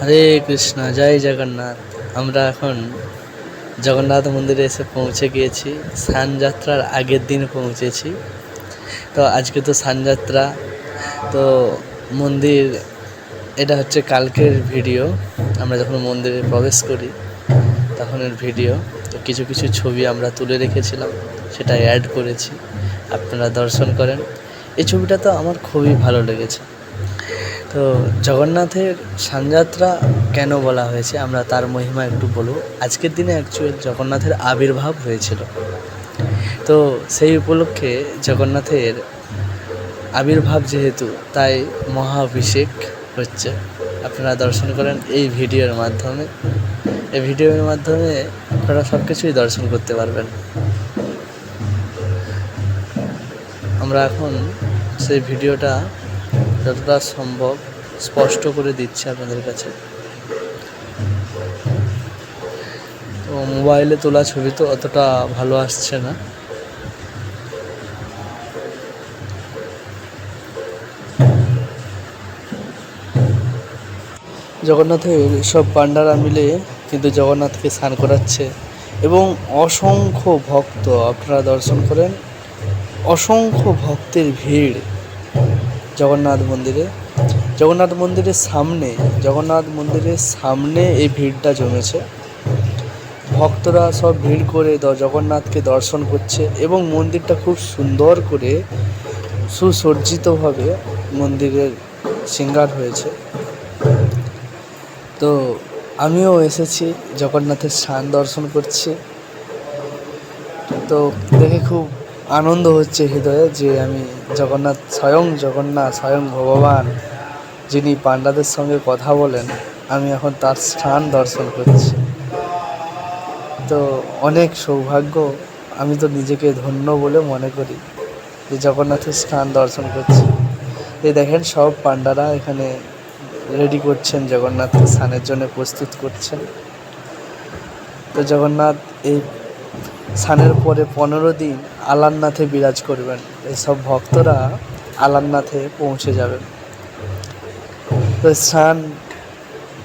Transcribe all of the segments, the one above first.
হরে কৃষ্ণ, জয় জগন্নাথ। আমরা এখন জগন্নাথ মন্দিরে এসে পৌঁছে গিয়েছি। স্নানযাত্রার আগের দিন পৌঁছেছি। তো আজকে তো স্নানযাত্রা তো মন্দির, এটা হচ্ছে কালকের ভিডিও। আমরা যখন মন্দিরে প্রবেশ করি, তখনের ভিডিও। তো কিছু কিছু ছবি আমরা তুলে রেখেছিলাম, সেটা অ্যাড করেছি। আপনারা দর্শন করেন। এই ছবিটা তো আমার খুবই ভালো লেগেছে। তো জগন্নাথের সানযাত্রা কেন বলা হয়েছে আমরা তার মহিমা একটু বলব। আজকের দিনে অ্যাকচুয়াল জগন্নাথের আবির্ভাব হয়েছিল। তো সেই উপলক্ষে জগন্নাথের আবির্ভাব যেহেতু, তাই মহাভিষেক হচ্ছে। আপনারা দর্শন করেন এই ভিডিওর মাধ্যমে। এই ভিডিওর মাধ্যমে আপনারা সব কিছুই দর্শন করতে পারবেন। আমরা এখন সেই ভিডিওটা যতটা সম্ভব স্পষ্ট করে দিচ্ছে আপনাদের কাছে। তো মোবাইলে তোলা ছবি তো অতটা ভালো আসছে না। জগন্নাথের সব পান্ডারা মিলে কিন্তু জগন্নাথকে স্নান করাচ্ছে এবং অসংখ্য ভক্ত আপনারা দর্শন করেন। অসংখ্য ভক্তের ভিড়। জগন্নাথ মন্দিরে। জগন্নাথ মন্দিরের সামনে, জগন্নাথ মন্দিরের সামনে এই ভিড়টা জমেছে। ভক্তরা সব ভিড় করে জগন্নাথকে দর্শন করছে এবং মন্দিরটা খুব সুন্দর করে সুসজ্জিতভাবে মন্দিরের শৃঙ্গার হয়েছে। তো আমিও এসেছি, জগন্নাথের স্থান দর্শন করছি। তো দেখে খুব আনন্দ হচ্ছে হৃদয়ে যে আমি জগন্নাথ স্বয়ং জগন্নাথ, স্বয়ং ভগবান যিনি পাণ্ডাদের সঙ্গে কথা বলেন, আমি এখন তার স্থান দর্শন করছি। তো অনেক সৌভাগ্য, আমি তো নিজেকে ধন্য বলে মনে করি যে জগন্নাথের স্থান দর্শন করছি। এই দেখেন, সব পাণ্ডারা এখানে রেডি করছেন, জগন্নাথের স্থানের জন্য প্রস্তুত করছেন। তো জগন্নাথ এই স্নানের পরে পনেরো দিন আলারনাথে বিরাজ করবেন। এসব ভক্তরা আলারনাথে পৌঁছে যাবেন। তো স্নান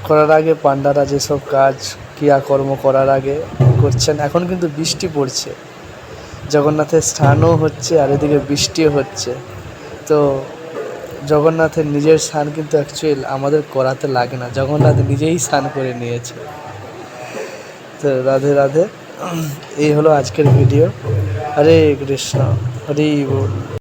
করার আগে পাণ্ডারা যেসব কাজ, ক্রিয়াকর্ম করার আগে করছেন, এখন কিন্তু বৃষ্টি পড়ছে। জগন্নাথের স্নানও হচ্ছে, আর এদিকে বৃষ্টিও হচ্ছে। তো জগন্নাথের নিজের স্নান কিন্তু অ্যাকচুয়াল আমাদের করাতে লাগে না। জগন্নাথ নিজেই স্নান করে নিয়েছে। তো রাধে রাধে। এই হলো আজকের ভিডিও। হরে কৃষ্ণ হরি বল।